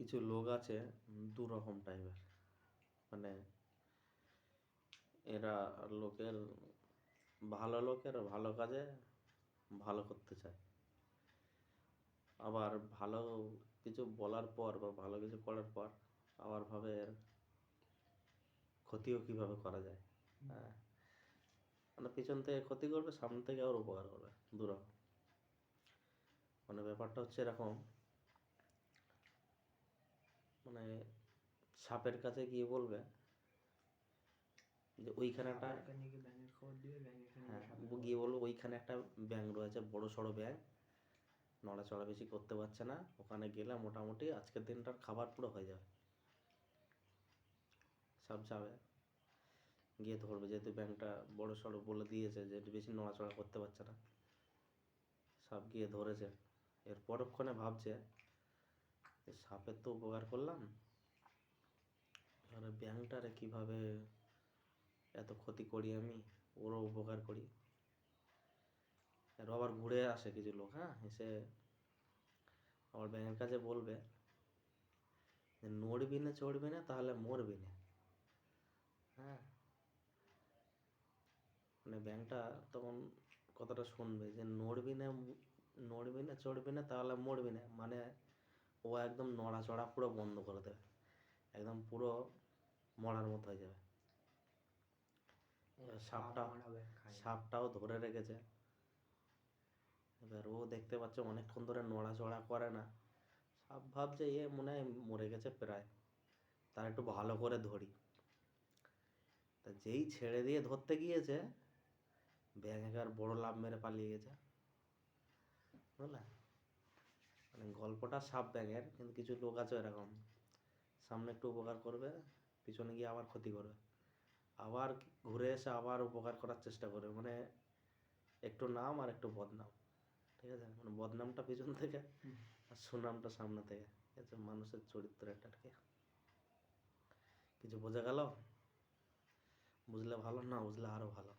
কিছু লোক আছে দু রকম টাইপের মানে এরা লোকের, ভালো লোকের ভালো কাজে ভালো করতে চায়। আবার ভালো কিছু বলার পর বা ভালো কিছু করার পর আবার ভাবে এর ক্ষতিও কীভাবে করা যায়। হ্যাঁ। মানে পিছন থেকে ক্ষতি করবে, সামনে থেকে আবার উপকার করবে, দুরকম। মানে ব্যাপারটা হচ্ছে এরকম মানে সাপের কাছে গিয়ে বলবে যে ওইখানে একটা গিয়ে হ্যাঁ বলব ওইখানে একটা ব্যাঙ রয়েছে বড় সড়ো ব্যাঙ। নড়াচড়া বেশি করতে পারছে না। ওখানে গেলে মোটামুটি আজকের দিনটার খাবার পুরো হয়ে যাবে। সব যাবে। গিয়ে ধরবে যেহেতু ব্যাঙটা বড় সড়ো বলে দিয়েছে যে একটু বেশি নড়াচড়া করতে পারছে না। সব গিয়ে ধরেছে। এর পরক্ষণে ভাবছে সাপের তো উপকার করলাম। এবারে ব্যাঙটারে কীভাবে এত ক্ষতি করি আমি? ওরও উপকার করি। আর আবার ঘুরে আসে কিছু লোক হ্যাঁ? এসে আবার ব্যাঙের কাছে বলবে যে, নড়বি না, চড়বি না, তাহলে মরবি না। হ্যাঁ? মানে ব্যাঙটা তখন কথাটা শুনবে যে, নড়বি না নড়বি না, চড়বি না, তাহলে মরবি না। মানে ও একদম নড়াচড়া পুরো বন্ধ করে দেবে। একদম পুরো মরার মতো হয়ে যাবে। এবার সাপটা। সাপটাও ধরে রেখেছে। এবার ও দেখতে পাচ্ছে অনেকক্ষণ ধরে নড়াচড়া করে না। সাপ ভাবছে এ মনে হয় মরে গেছে প্রায়। তার একটু ভালো করে ধরি। তা যেই ছেড়ে দিয়ে ধরতে গিয়েছে ব্যাঙ বড় লাভ মেরে পালিয়ে গেছে। বুঝলে? গল্পটা সাপ ব্যাঙের কিন্তু কিছু লোক আছে এরকম সামনে একটু উপকার করবে পিছনে গিয়ে আবার ক্ষতি করবে। আবার ঘুরে এসে আবার উপকার করার চেষ্টা করবে মানে একটু নাম আর একটু বদনাম ঠিক আছে? মানে বদনামটা পিছন থেকে আর সুনামটা সামনে থেকে ঠিক আছে? মানুষের চরিত্রের আর কি। কিছু বোঝা গেল? বুঝলে ভালো? না বুঝলে আরও ভালো?